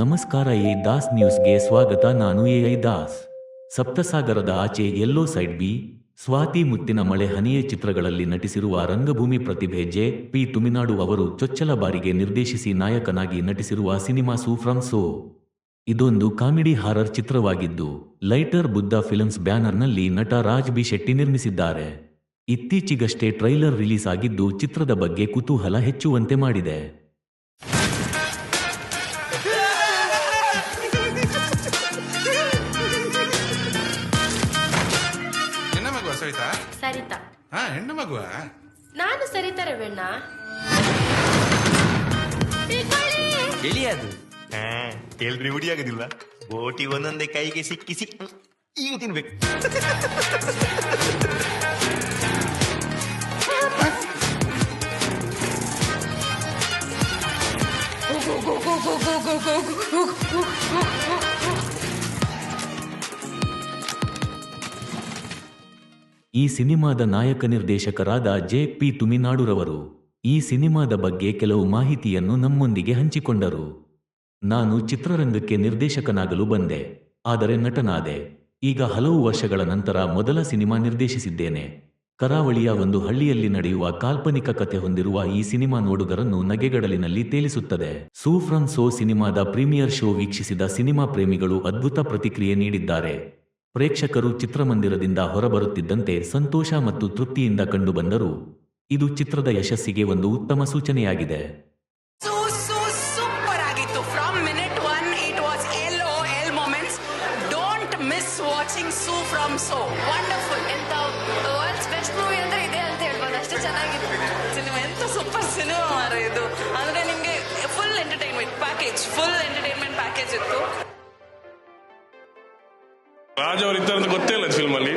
ನಮಸ್ಕಾರ ಎ ದಾಸ್ ನ್ಯೂಸ್ಗೆ ಸ್ವಾಗತ. ನಾನು ಎ ಐ ದಾಸ್. ಸಪ್ತಸಾಗರದ ಆಚೆ ಎಲ್ಲೋ ಸೈಡ್ ಬಿ, ಸ್ವಾತಿ ಮುತ್ತಿನ ಮಳೆ ಹನಿಯ ಚಿತ್ರಗಳಲ್ಲಿ ನಟಿಸಿರುವ ರಂಗಭೂಮಿ ಪ್ರತಿಭೆ ಜೆ ಪಿ ತುಮಿನಾಡು ಅವರು ಚೊಚ್ಚಲ ಬಾರಿಗೆ ನಿರ್ದೇಶಿಸಿ ನಾಯಕನಾಗಿ ನಟಿಸಿರುವ ಸಿನಿಮಾ ಸೂ ಸೋ. ಇದೊಂದು ಕಾಮಿಡಿ ಹಾರರ್ ಚಿತ್ರವಾಗಿದ್ದು, ಲೈಟರ್ ಬುದ್ಧ ಫಿಲ್ಮ್ಸ್ ಬ್ಯಾನರ್ನಲ್ಲಿ ನಟ ರಾಜ್ ಬಿ ಶೆಟ್ಟಿ ನಿರ್ಮಿಸಿದ್ದಾರೆ. ಇತ್ತೀಚೆಗಷ್ಟೇ ಟ್ರೈಲರ್ ರಿಲೀಸ್ ಆಗಿದ್ದು ಚಿತ್ರದ ಬಗ್ಗೆ ಕುತೂಹಲ ಹೆಚ್ಚುವಂತೆ ಮಾಡಿದೆ. ಸವಿತಾ? ಸರಿತಾ. ಹಾ ಹೆಣ್ಣು ಮಗುವ? ನಾನು ಸರಿತಾ ರವಣ್ಣ ಎಲಿಯದು? ಅದು ಎಲ್ರಿ ಹುಡಿ ಆಗುದಿಲ್ಲ ಬೋಟಿ ಒಂದೊಂದೇ ಕೈಗೆ ಸಿಕ್ಕಿಸಿ ಈಗ ತಿನ್ಬೇಕು. ಈ ಸಿನಿಮಾದ ನಾಯಕ ನಿರ್ದೇಶಕರಾದ ಜೆ ಪಿ ತುಮಿನಾಡುರವರು. ಈ ಸಿನಿಮಾದ ಬಗ್ಗೆ ಕೆಲವು ಮಾಹಿತಿಯನ್ನು ನಮ್ಮೊಂದಿಗೆ ಹಂಚಿಕೊಂಡರು. ನಾನು ಚಿತ್ರರಂಗಕ್ಕೆ ನಿರ್ದೇಶಕನಾಗಲು ಬಂದೆ. ಆದರೆ ನಟನಾದೆ. ಈಗ ಹಲವು ವರ್ಷಗಳ ನಂತರ ಮೊದಲ ಸಿನಿಮಾ ನಿರ್ದೇಶಿಸಿದ್ದೇನೆ. ಕರಾವಳಿಯ ಒಂದು ಹಳ್ಳಿಯಲ್ಲಿ ನಡೆಯುವ ಕಾಲ್ಪನಿಕ ಕಥೆ ಹೊಂದಿರುವ ಈ ಸಿನಿಮಾ ನೋಡುಗರನ್ನು ನಗೆಗಡಲಿನಲ್ಲಿ ತೇಲಿಸುತ್ತದೆ. ಸೂಫ್ರನ್ ಸೋ ಸಿನಿಮಾದ ಪ್ರೀಮಿಯರ್ ಶೋ ವೀಕ್ಷಿಸಿದ ಸಿನಿಮಾ ಪ್ರೇಮಿಗಳು ಅದ್ಭುತ ಪ್ರತಿಕ್ರಿಯೆ ನೀಡಿದ್ದಾರೆ. ಪ್ರೇಕ್ಷಕರು ಚಿತ್ರಮಂದಿರದಿಂದ ಹೊರಬರುತ್ತಿದ್ದಂತೆ ಸಂತೋಷ ಮತ್ತು ತೃಪ್ತಿಯಿಂದ ಕಂಡುಬಂದರು ಇದು ಚಿತ್ರದ ಯಶಸ್ಸಿಗೆ ಒಂದು ಉತ್ತಮ ಸೂಚನೆಯಾಗಿದೆ. Miss watching Su From So wonderful ಎಂತ ರಾಜ್ ಅವ್ರು ಇದ್ದಾರೆ ಅಂತ ಗೊತ್ತೇ ಇಲ್ಲ ಫಿಲ್ಮ್ ಅಲ್ಲಿ.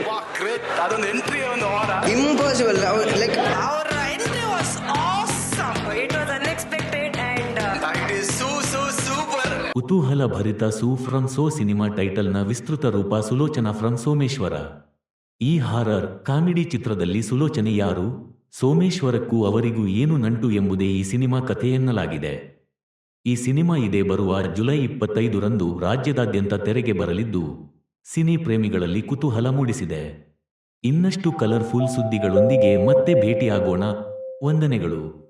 ಅದೊಂದು ಎಂಟ್ರಿ ಒಂದು ವಾರ ಇಂಪಾಸಿಬಲ್ ಲೈಕ್ ಅವರ entry was awesome it was unexpected and it is Suu Suu super ಕುತೂಹಲ ಭರಿತ ಸೂ ಫ್ರಮ್ ಸೋ ಸಿನಿಮಾ ನ ವಿಸ್ತೃತ ರೂಪ ಸುಲೋಚನಾ ಫ್ರಮ್ ಸೋಮೇಶ್ವರ. ಈ ಹಾರರ್ ಕಾಮಿಡಿ ಚಿತ್ರದಲ್ಲಿ ಸುಲೋಚನೆ ಯಾರು? ಸೋಮೇಶ್ವರಕ್ಕೂ ಅವರಿಗೂ ಏನು ನಂಟು ಎಂಬುದೇ ಈ ಸಿನಿಮಾ ಕಥೆಯೆನ್ನಲಾಗಿದೆ ಈ ಸಿನಿಮಾ ಇದೇ ಬರುವ ಜುಲೈ ಇಪ್ಪತ್ತೈದರಂದು ರಾಜ್ಯದಾದ್ಯಂತ ತೆರೆಗೆ ಬರಲಿದ್ದು ಸಿನಿ ಪ್ರೇಮಿಗಳಲ್ಲಿ ಕುತೂಹಲ ಮೂಡಿಸಿದೆ. ಇನ್ನಷ್ಟು ಕಲರ್ಫುಲ್ ಸುದ್ದಿಗಳೊಂದಿಗೆ ಮತ್ತೆ ಭೇಟಿಯಾಗೋಣ. ವಂದನೆಗಳು.